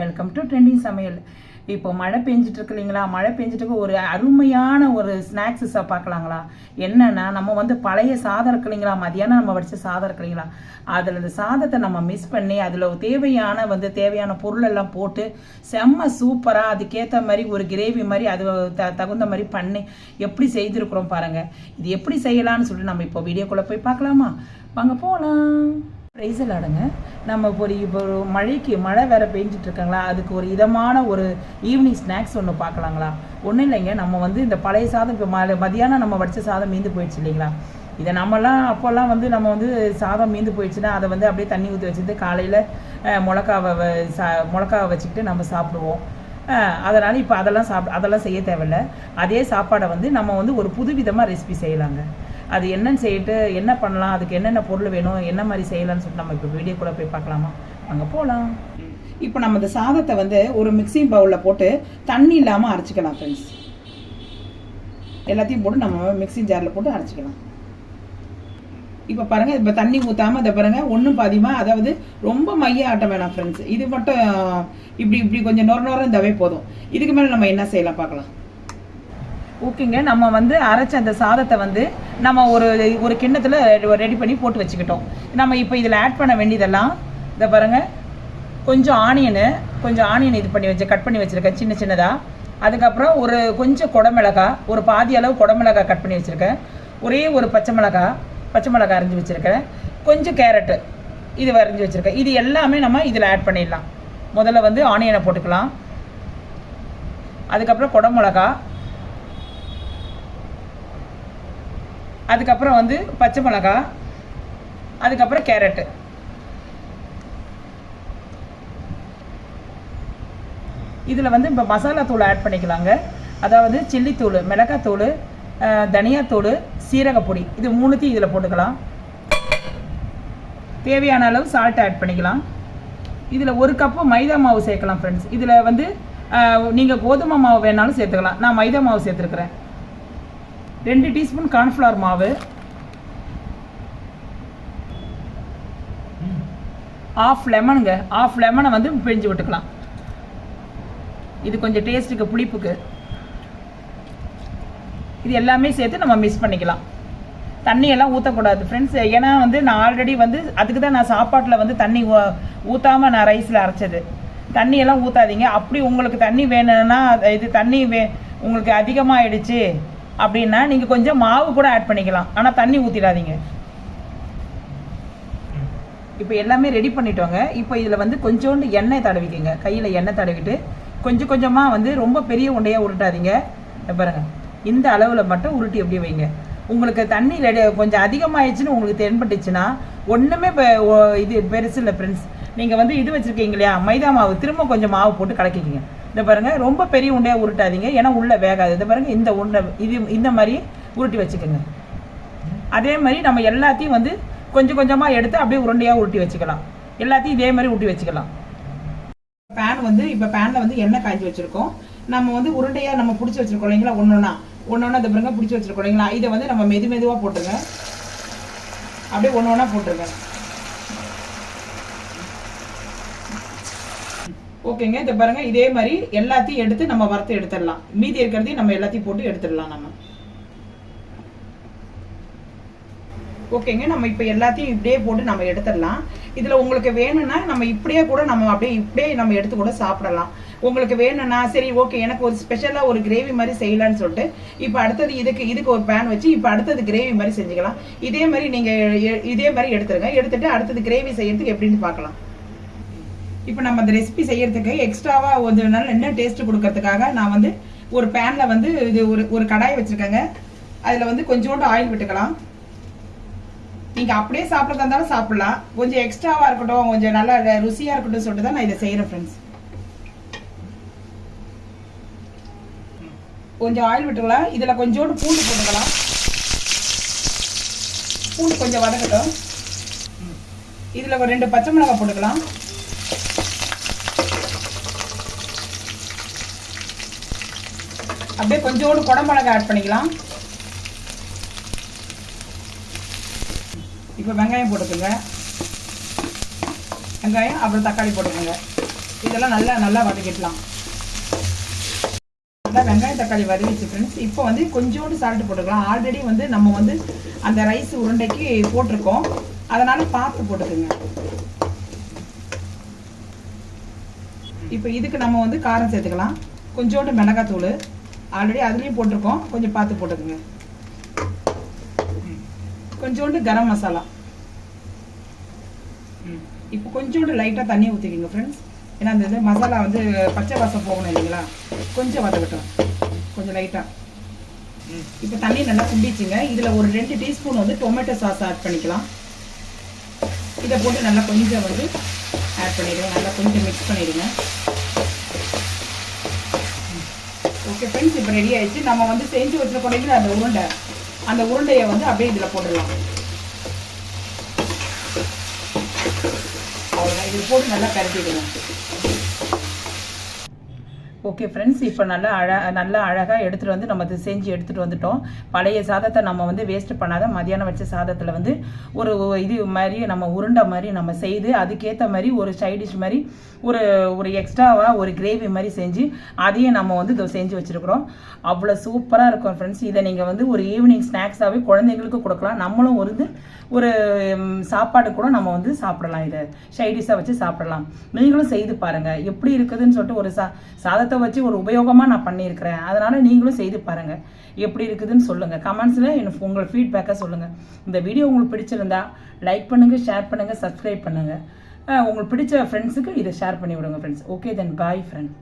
Welcome to trending சமையல். இப்போ மழை பெஞ்சிட்டு இருக்கு இல்லைங்களா மழை பெஞ்சிட்டு இருக்க ஒரு அருமையான ஒரு ஸ்நாக்ஸஸ் பார்க்கலாங்களா? என்னன்னா நம்ம வந்து பழைய சாதம் இருக்கு இல்லைங்களா மதியானம் நம்ம வடிச்ச சாதம் இருக்கு இல்லைங்களா அதில் இந்த சாதத்தை நம்ம மிஸ் பண்ணி அதில் தேவையான வந்து தேவையான பொருள் எல்லாம் போட்டு செம்ம சூப்பராக அதுக்கேற்ற மாதிரி ஒரு கிரேவி மாதிரி அது த தகுந்த மாதிரி பண்ணி எப்படி செய்திருக்கிறோம் பாருங்கள் இது எப்படி செய்யலாம்னு சொல்லிட்டு நம்ம இப்போ வீடியோக்குள்ளே போய் பார்க்கலாமா? வாங்க போகலாம் ரைசல் ஆடுங்க நம்ம இப்போ ஒரு இப்போ ஒரு மழைக்கு மழை வேற பெஞ்சிட்டு இருக்காங்களா அதுக்கு ஒரு இதமான ஒரு ஈவினிங் ஸ்நாக்ஸ் ஒன்று பார்க்கலாங்களா ஒன்றும் இல்லைங்க. நம்ம வந்து இந்த பழைய சாதம் இப்போ மழை மதியானம் நம்ம வடித்த சாதம் மீந்து போயிடுச்சு இல்லைங்களா? இதை நம்மலாம் அப்போல்லாம் வந்து நம்ம வந்து சாதம் மீந்து போயிடுச்சுன்னா அதை வந்து அப்படியே தண்ணி ஊற்றி வச்சுட்டு காலையில் மிளகாவை வ- சா மிளகாவை வச்சுக்கிட்டு நம்ம சாப்பிடுவோம். அதனால் இப்போ அதெல்லாம் சாப்பிட அதெல்லாம் செய்ய தேவையில்ல. அதே சாப்பாடை வந்து நம்ம வந்து ஒரு புதுவிதமாக ரெசிபி செய்யலாங்க. அது என்னன்னு செய்யிட்டு என்ன பண்ணலாம் அதுக்கு என்னென்ன பொருள் வேணும் என்ன மாதிரி செய்யலாம்னு சொல்லிட்டு நம்ம இப்போ வீடியோ கூட போய் பார்க்கலாமா? அங்கே போகலாம் இப்போ நம்ம இந்த சாதத்தை வந்து ஒரு மிக்சிங் பவுலில் போட்டு தண்ணி இல்லாமல் அரைச்சிக்கலாம் ஃப்ரெண்ட்ஸ் எல்லாத்தையும் போட்டு நம்ம மிக்சிங் ஜாரில் போட்டு அரைச்சிக்கலாம். இப்போ பாருங்க இப்போ தண்ணி ஊத்தாம இதை பாருங்க ஒன்றும் பாதியமாக அதாவது ரொம்ப மைய ஆட்ட வேணாம் ஃப்ரெண்ட்ஸ் இது மட்டும் இப்படி இப்படி கொஞ்சம் நொர நொரம் இருந்தாவே போதும். இதுக்கு மேலே நம்ம என்ன செய்யலாம் பார்க்கலாம். ஓகேங்க நம்ம வந்து அரைச்ச அந்த சாதத்தை வந்து நம்ம ஒரு ஒரு கிண்ணத்தில் ரெடி பண்ணி போட்டு வச்சுக்கிட்டோம். நம்ம இப்போ இதில் ஆட் பண்ண வேண்டியதெல்லாம் இதை பாருங்கள் கொஞ்சம் ஆனியனு கொஞ்சம் ஆனியன் இது பண்ணி வச்சு கட் பண்ணி வச்சுருக்கேன் சின்ன சின்னதாக அதுக்கப்புறம் ஒரு கொஞ்சம் குடமிளகா ஒரு பாதி அளவு குடமிளகா கட் பண்ணி வச்சுருக்கேன். ஒரே ஒரு பச்சை மிளகா பச்சை மிளகா அரிஞ்சு வச்சுருக்கேன். கொஞ்சம் கேரட்டு இது வரைஞ்சி வச்சுருக்கேன். இது எல்லாமே நம்ம இதில் ஆட் பண்ணிடலாம். முதல்ல வந்து ஆனியனை போட்டுக்கலாம். அதுக்கப்புறம் குடமிளகா அதுக்கப்புறம் வந்து பச்சை மிளகா அதுக்கப்புறம் கேரட்டு இதில் வந்து இப்போ மசாலா தூள் ஆட் பண்ணிக்கலாங்க. அதாவது சில்லித்தூள் மிளகாத்தூள் தனியாத்தூள் சீரகப்பொடி இது மூணுத்தையும் இதில் போட்டுக்கலாம். தேவையான அளவு சால்ட் ஆட் பண்ணிக்கலாம். இதில் ஒரு கப்பு மைதா மாவு சேர்க்கலாம் ஃப்ரெண்ட்ஸ் இதில் வந்து நீங்கள் கோதுமை மாவு வேணாலும் சேர்த்துக்கலாம். நான் மைதா மாவு சேர்த்துருக்குறேன். ரெண்டு டீஸ்பூன் கார்ன்ஃப்ளவர் மாவு. ஆஃப் லெமனுங்க ஆஃப் லெமனை வந்து பிழிஞ்சு விட்டுக்கலாம். இது கொஞ்சம் டேஸ்ட்டுக்கு புளிப்புக்கு. இது எல்லாமே சேர்த்து நம்ம மிக்ஸ் பண்ணிக்கலாம். தண்ணியெல்லாம் ஊற்றக்கூடாது ஃப்ரெண்ட்ஸ் ஏன்னா வந்து நான் ஆல்ரெடி வந்து அதுக்கு தான் நான் சாப்பாட்டில் வந்து தண்ணி ஊற்றாமல் நான் ரைஸில் அரைச்சது. தண்ணியெல்லாம் ஊற்றாதீங்க அப்படி உங்களுக்கு தண்ணி வேணும்னா இது தண்ணி வே உங்களுக்கு அதிகமாகிடுச்சு அப்படின்னா நீங்கள் கொஞ்சம் மாவு கூட ஆட் பண்ணிக்கலாம். ஆனால் தண்ணி ஊற்றிடாதீங்க இப்போ எல்லாமே ரெடி பண்ணிட்டோங்க. இப்போ இதில் வந்து கொஞ்சோண்டு எண்ணெய் தடவிக்கங்க. கையில் எண்ணெய் தடவிட்டு கொஞ்சம் கொஞ்சமாக வந்து ரொம்ப பெரிய உண்டையாக உருட்டாதீங்க. பாருங்கள் பாருங்க. இந்த அளவில் மட்டும் உருட்டி எப்படி வைங்க. உங்களுக்கு தண்ணி ரெடி கொஞ்சம் அதிகமாகிடுச்சுன்னு உங்களுக்கு தென்பட்டுச்சுன்னா ஒன்றுமே இப்போ இது பெருசு இல்லை ஃப்ரெண்ட்ஸ் நீங்கள் வந்து இது வச்சுருக்கீங்க இல்லையா? மைதா மாவு. திரும்ப கொஞ்சம் மாவு போட்டு கலக்கிக்கிங்க. இந்த பாருங்கள் ரொம்ப பெரிய உண்டையாக உருட்டாதீங்க. ஏன்னா உள்ளே வேகாது. இந்த பாருங்க இந்த உண்டை இது இந்த மாதிரி உருட்டி வச்சுக்கோங்க. அதே மாதிரி நம்ம எல்லாத்தையும் வந்து கொஞ்சம் கொஞ்சமாக எடுத்து அப்படியே உருண்டையாக உருட்டி வச்சுக்கலாம். எல்லாத்தையும் இதே மாதிரி உருட்டி வச்சுக்கலாம். பேன் வந்து இப்போ பேனில் வந்து எண்ணெய் காய்ச்சி வச்சுருக்கோம். நம்ம வந்து உருண்டையாக நம்ம பிடிச்சி வச்சுருக்கோம் இல்லைங்களா? ஒன்று ஒன்றா ஒன்று ஒன்றா இந்த பிறங்க பிடிச்சி வச்சுருக்கோம் இல்லைங்களா? இதை வந்து நம்ம மெது மெதுவாக போட்டுருங்க. அப்படியே ஒன்று ஒன்றா போட்டுருங்க. ஓகேங்க இதை பாருங்க இதே மாதிரி எல்லாத்தையும் எடுத்து நம்ம வறுத்து எடுத்துடலாம். மீதி இருக்கிறதையும் நம்ம எல்லாத்தையும் போட்டு எடுத்துடலாம் நம்ம. ஓகேங்க நம்ம இப்போ எல்லாத்தையும் இப்படியே போட்டு நம்ம எடுத்துடலாம். இதில் உங்களுக்கு வேணும்னா நம்ம இப்படியே கூட நம்ம அப்படியே இப்படியே நம்ம எடுத்து கூட சாப்பிடலாம். உங்களுக்கு வேணும்னா சரி ஓகே எனக்கு ஒரு ஸ்பெஷலாக ஒரு கிரேவி மாதிரி செய்யலான்னு சொல்லிட்டு இப்போ அடுத்தது இதுக்கு இதுக்கு ஒரு பேன் வச்சு இப்போ அடுத்தது கிரேவி மாதிரி செஞ்சுக்கலாம். இதே மாதிரி நீங்கள் இதே மாதிரி எடுத்துருங்க எடுத்துட்டு அடுத்தது கிரேவி செய்யறதுக்கு எப்படின்னு பார்க்கலாம். இப்போ நம்ம அந்த ரெசிபி செய்யறதுக்கு எக்ஸ்ட்ராவாக ஒரு நல்ல என்ன டேஸ்ட் கொடுக்கறதுக்காக நான் வந்து ஒரு பேனில் வந்து இது ஒரு ஒரு கடாய் வச்சுருக்கேங்க. அதில் வந்து கொஞ்சோண்டு ஆயில் விட்டுக்கலாம். நீங்கள் அப்படியே சாப்பிட்றதா இருந்தாலும் சாப்பிடலாம். கொஞ்சம் எக்ஸ்ட்ராவாக இருக்கட்டும் கொஞ்சம் நல்லா ருசியாக இருக்கட்டும் சொல்லிட்டு தான் நான் இதை செய்கிறேன் ஃப்ரெண்ட்ஸ் கொஞ்சம் ஆயில் விட்டுக்கலாம். இதில் கொஞ்சோண்டு பூண்டு போட்டுக்கலாம். பூண்டு கொஞ்சம் வதக்கட்டும். இதில் ஒரு ரெண்டு பச்சை மிளகாய் போட்டுக்கலாம். அப்படியே கொஞ்சோண்டு குடமிளகா ஆட் பண்ணிக்கலாம். இப்போ வெங்காயம் போட்டுக்கோங்க. வெங்காயம் அப்புறம் தக்காளி போட்டுக்கோங்க. இதெல்லாம் நல்லா நல்லா வதக்கிடலாம் நல்லா வெங்காயம் தக்காளி வதவிச்சு ஃப்ரெண்ட்ஸ் இப்போ வந்து கொஞ்சோண்டு சால்ட் போட்டுக்கலாம். ஆல்ரெடி வந்து நம்ம வந்து அந்த ரைஸ் உருண்டைக்கு போட்டிருக்கோம். அதனால பார்த்து போட்டுக்கோங்க. இப்போ இதுக்கு நம்ம வந்து காரம் சேர்த்துக்கலாம். கொஞ்சோண்டு மிளகாத்தூள். ஆல்ரெடி அதுலேயும் போட்டிருக்கோம். கொஞ்சம் பார்த்து போட்டுக்கோங்க. ம். கொஞ்சோண்டு கரம் மசாலா. ம். இப்போ கொஞ்சோண்டு லைட்டாக தண்ணி ஊற்றிக்கிங்க ஃப்ரெண்ட்ஸ் ஏன்னா அந்த இது மசாலா வந்து பச்சை வாசம் போகணும் இல்லைங்களா? கொஞ்சம் வதக்கட்டும். கொஞ்சம் லைட்டாக இப்போ தண்ணி நல்லா குண்டிச்சுங்க இதில் ஒரு ரெண்டு டீஸ்பூன் வந்து டொமேட்டோ சாஸ் ஆட் பண்ணிக்கலாம். இதை போட்டு நல்லா கொஞ்சம் வந்து ஆட் பண்ணிடுங்க. நல்லா கொஞ்சம் மிக்ஸ் பண்ணிடுங்க. ஓகே ஃப்ரெண்ட்ஸ் இப்போ ரெடி ஆயிடுச்சு. நம்ம வந்து செஞ்சு வச்சுருக்கோம் அந்த உருண்டை. அந்த உருண்டையை வந்து அப்படியே இதில் போட்டுடலாம். அவ்வளோதான் இது போட்டு நல்லா பரட்டிடுங்க ஓகே ஃப்ரெண்ட்ஸ் இப்போ நல்லா அழ நல்லா அழகாக எடுத்துகிட்டு வந்து நம்ம இது செஞ்சு எடுத்துகிட்டு வந்துட்டோம். பழைய சாதத்தை நம்ம வந்து வேஸ்ட் பண்ணாத மதியானம் வச்ச சாதத்தில் வந்து ஒரு இது மாதிரி நம்ம உருண்டை மாதிரி நம்ம செய்து அதுக்கேற்ற மாதிரி ஒரு சைடிஷ் மாதிரி ஒரு ஒரு எக்ஸ்ட்ராவாக ஒரு கிரேவி மாதிரி செஞ்சு அதையும் நம்ம வந்து இதை செஞ்சு வச்சுருக்குறோம். அவ்வளோ சூப்பராக இருக்கும் ஃப்ரெண்ட்ஸ் இதை நீங்கள் வந்து ஒரு ஈவினிங் ஸ்நாக்ஸாகவே குழந்தைங்களுக்கு கொடுக்கலாம். நம்மளும் ஒரு இது ஒரு சாப்பாடு கூட நம்ம வந்து சாப்பிடலாம் இதை. சைடிஷாக வச்சு சாப்பிடலாம். நீங்களும் செய்து பாருங்கள் எப்படி இருக்குதுன்னு சொல்லிட்டு ஒரு சா சாதத்தை வச்சு ஒரு உபயோகமாக நான் பண்ணியிருக்கிறேன். அதனால் நீங்களும் செய்து பாருங்கள் எப்படி இருக்குதுன்னு சொல்லுங்கள் கமெண்ட்ஸில் எனக்கு உங்கள் ஃபீட்பேக்கை சொல்லுங்கள் இந்த வீடியோ உங்களுக்கு பிடிச்சிருந்தா லைக் பண்ணுங்கள் ஷேர் பண்ணுங்கள் சப்ஸ்கிரைப் பண்ணுங்கள் உங்களுக்கு பிடிச்ச ஃப்ரெண்ட்ஸுக்கு இதை ஷேர் பண்ணி விடுங்க friends okay then bye friend